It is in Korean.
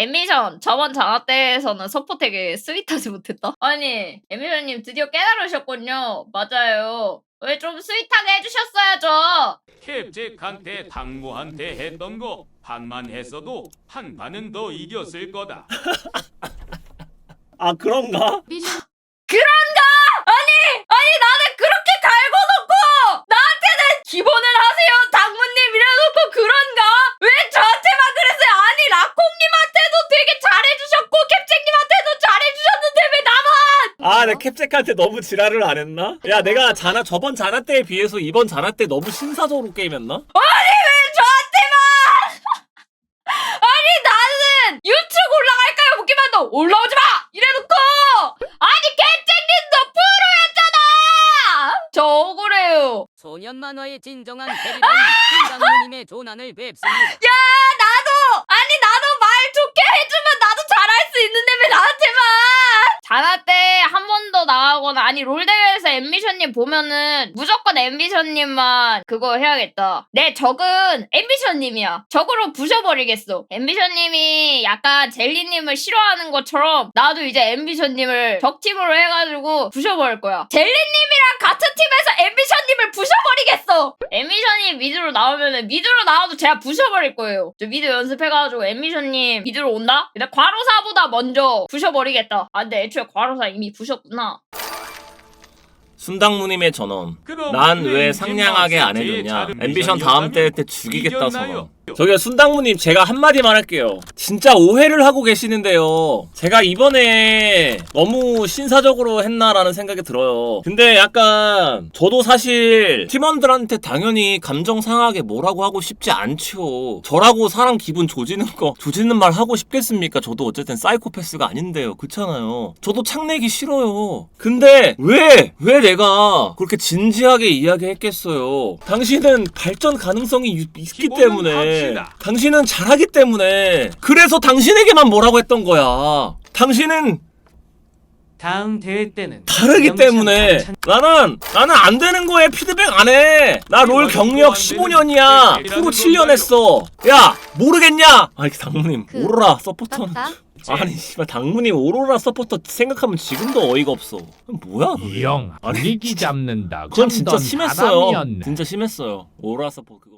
엠미션 저번 장화 때에서는 서포트에게 스윗하지 못했다. 아니 엠미션님 드디어 깨달으셨군요. 맞아요. 왜 좀 스윗하게 해주셨어야죠. 캡잭한테 당무한테 했던 거 반만 했어도 한 반은 더 이겼을 거다. 아 그런가? 그런가? 아니 아니 나는 그렇게 갈고 놓고 나한테는 기본을 하세요 당무님 이래놓고 그런가? 왜 저한테만 그랬어요? 아니 라콩님한테도 되게 잘해주셨고 캡쟁님한테도 잘해주셨는데 왜 나만? 아, 내 캡잭한테 너무 지랄을 안 했나? 야, 내가 자나 저번 자나 때에 비해서 이번 자나 때 너무 신사적으로 게임했나? 아니 왜 저한테만? 아니 나는 유튜브 올라갈까요? 묻기만 도 올라오지 마 이래놓고 아니 캡쟁님도 프로였잖아. 저 억울해요. 소년 만화의 진정한 대리는 김강무님의 조난을 뵙습니다. 야 나도 아니 나도 말 좋게 해주면 나도 잘할 수 있는데 왜 나한테만 자나 때 한 번 더 나가거나 아니 롤 대회에서 엠비션님 보면은 무조건 엠비션님만 그거 해야겠다 내 적은 엠비션님이야 적으로 부셔버리겠어 엠비션님이 약간 젤리님을 싫어하는 것처럼 나도 이제 엠비션님을 적팀으로 해가지고 부셔버릴 거야 젤리님이랑 같은 팀에서 엠비션님을 부셔버리겠어 엠비션이 미드로 나오면은 미드로 나와도 제가 부셔버릴 거예요. 저 미드 연습해가지고 엠비션님 미드로 온다? 근데 과로사보다 먼저 부셔버리겠다. 아 근데 애초에 과로사 이미 부셨구나. 순당무님의 전원. 난 왜 상냥하게 안제 해줬냐? 앰비션 다음 대회 때 죽이겠다? 선언. 저기요 순당무님 제가 한마디만 할게요. 진짜 오해를 하고 계시는데요. 제가 이번에 너무 신사적으로 했나라는 생각이 들어요. 근데 약간 저도 사실 팀원들한테 당연히 감정 상하게 뭐라고 하고 싶지 않죠. 저라고 사람 기분 조지는 거 조지는 말 하고 싶겠습니까? 저도 어쨌든 사이코패스가 아닌데요. 그렇잖아요. 저도 창내기 싫어요. 근데 왜 왜 내가 그렇게 진지하게 이야기했겠어요? 당신은 발전 가능성이 유- 있기 때문에. 당신은 잘하기 때문에 그래서 당신에게만 뭐라고 했던 거야. 당신은 다음 대회 때는 다르기 때문에 당찬- 나는 나는 안 되는 거에 피드백 안 해. 나 롤 경력 15년이야. 프로 7년 했어. 야 모르겠냐? 아니 당무님 그, 오로라 서포터는 맞다. 아니 씨발 당무님 오로라 서포터 생각하면 지금도 어이가 없어. 뭐야 그게? 형 아니, 분위기 잡는다. 그건 진짜 심했어요. 바람이었네. 진짜 심했어요. 오로라 서포 그거.